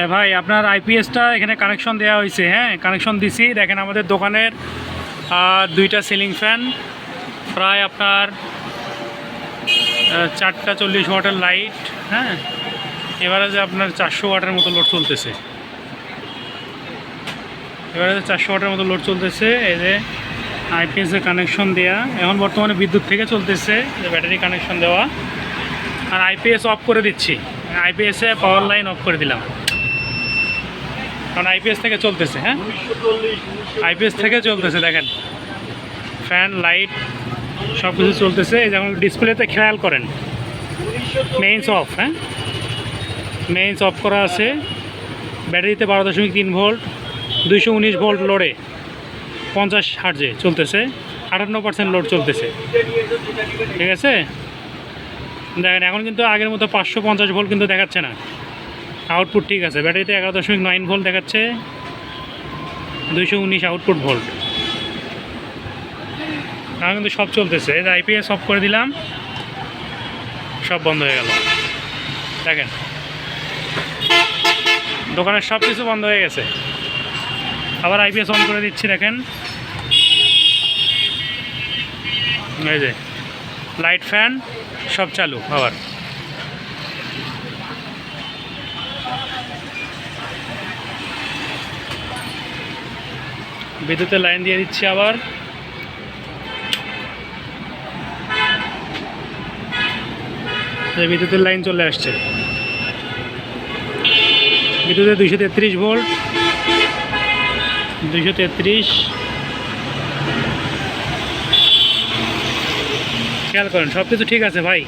হ্যাঁ ভাই, আপনার আইপিএসটা এখানে কানেকশন দেওয়া হয়েছে হ্যাঁ? কানেকশন দিছি। দেখেন আমাদের দোকানের দুইটা সিলিং ফ্যান প্রায় আপনার চারটা চল্লিশ ওয়াটের লাইট হ্যাঁ? এবারে যে আপনার চারশো ওয়াটের মতো লোড চলতেছে। এবারে যে চারশো ওয়াটের মতো লোড চলতেছে, এই যে আইপিএসের কানেকশন দেওয়া এখন বর্তমানে বিদ্যুৎ থেকে চলতেছে, যে ব্যাটারি কানেকশন দেওয়া। আর আইপিএস অফ করে দিচ্ছি। আইপিএসে পাওয়ার লাইন অফ করে দিলাম। কারণ আইপিএস থেকে চলতেছে হ্যাঁ? আইপিএস থেকে চলতেছে, দেখেন। ফ্যান, লাইট সব কিছু চলতেছে যেমন ডিসপ্লেতে খেয়াল করেন। মেইনস অফ হ্যাঁ? মেইনস অফ করা আছে। ব্যাটারিতে বারো দশমিক তিন ভোল্ট, দুইশো উনিশ ভোল্ট লোডে পঞ্চাশ হার্জে চলতেছে। আটান্ন পার্সেন্ট লোড চলতেছে। ঠিক আছে? দেখেন, এখন কিন্তু আগের মতো পাঁচশো পঞ্চাশ ভোল্ট কিন্তু দেখাচ্ছে না। আউটপুট ঠিক আছে। ব্যাটারিতে এগারো দশমিক নাইন ভোল্ট দেখাচ্ছে। দুইশো উনিশ আউটপুট ভোল্ট। এখন কিন্তু সব চলতেছে। এই আইপিএস অফ করে দিলাম। সব বন্ধ হয়ে গেল। দেখেন। দোকানের সব কিছু বন্ধ হয়ে গেছে। আবার আইপিএস অন করে দিচ্ছি, দেখেন। এই যে, লাইট ফ্যান সব চালু, আবার। বিদ্যুতের লাইন দিয়ে দিচ্ছি আবার। বিদ্যুতের লাইন চলে আসছে। বিদ্যুতের দুইশো তেত্রিশ ভোল্ট, দুইশো তেত্রিশ। খেয়াল করেন সব কিছু ঠিক আছে ভাই।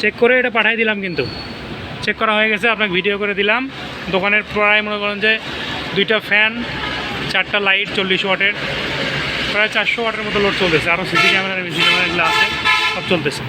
চেক করে এটা পাঠিয়ে দিলাম কিন্তু। চেক করা হয়ে গেছে, আপনাকে ভিডিও করে দিলাম। দোকানের প্রায় মনে করেন যে দুইটা ফ্যান চারটা লাইট চল্লিশ ওয়াটের, প্রায় চারশো ওয়াটের মতো লোড চলতেছে। আরও সিসি ক্যামেরা ভিসি ক্যামেরা এগুলো আছে, সব চলতেছে।